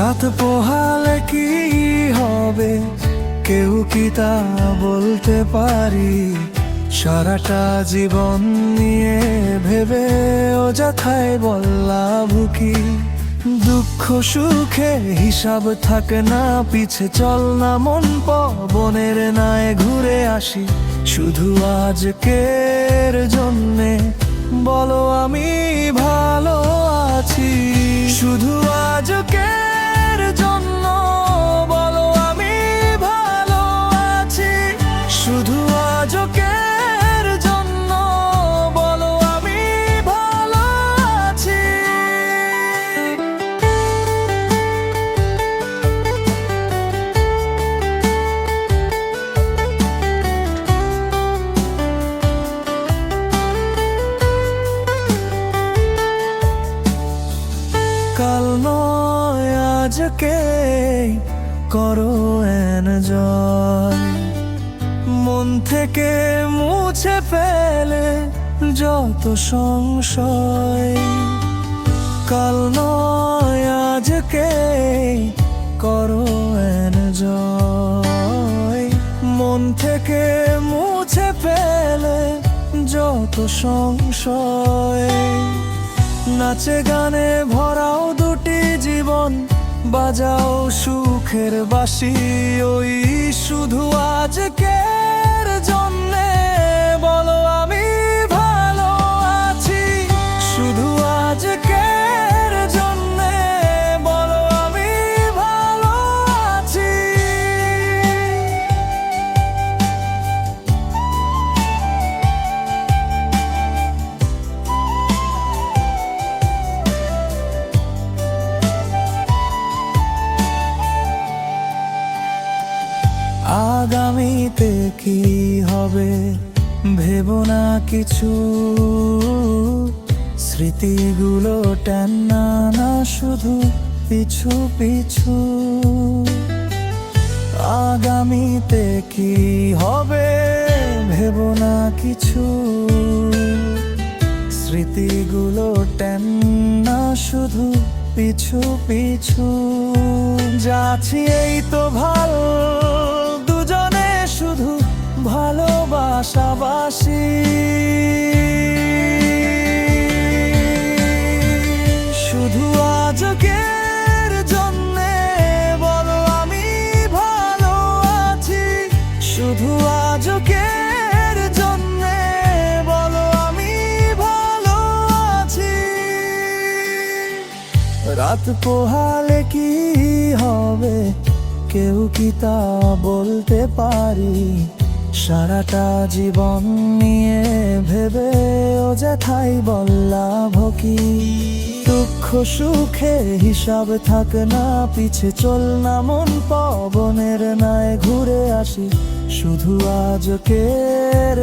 রাত পোহালে কি হবে? কেউ কি তা বলতে পারি? সারাটা জীবন নিয়ে ভেবে অযথায় বললা ভুকি দুঃখ, সুখে হিসাব থাকে না, পিছে চল না মন পবনের নায় ঘুরে আসি। শুধু আজকের জন্যে বলো আমি ভালো আছি। শুধু কাল নয়, আজকে করো এনজয়। মন থেকে মুছে ফেলে যত সংশয়। কাল নয়, আজকে করো এনজয়। মন থেকে মুছে ফেলে যত সংশয়। নাচে গানে ভরাও দুটি জীবন বাজাও সুখের বাসি ওই শুধু আজকের জন্যে। আগামীতে কি হবে? ভেবো না কিছু। স্মৃতিগুলো টান্না না শুধু পিছু পিছু। আগামীতে কি হবে? ভেবো না কিছু। স্মৃতিগুলো টান্না শুধু পিছু পিছু। যাচ্ছি এই তো ভালো ভালোবাসাবাসি। শুধু আজকের জন্যে বলো আমি ভালো আছি। শুধু জন্যে বলো আমি ভালো আছি। রাত পোহালে কি হবে? কেউ কি তা বলতে পারি? সারাটা জীবন নিয়ে ভেবে ও যে থাই বল্লা ভকি। দুঃখ সুখে হিসাব থাক না, পিছে চল না মন পবনের নায় ঘুরে আসি। শুধু আজকের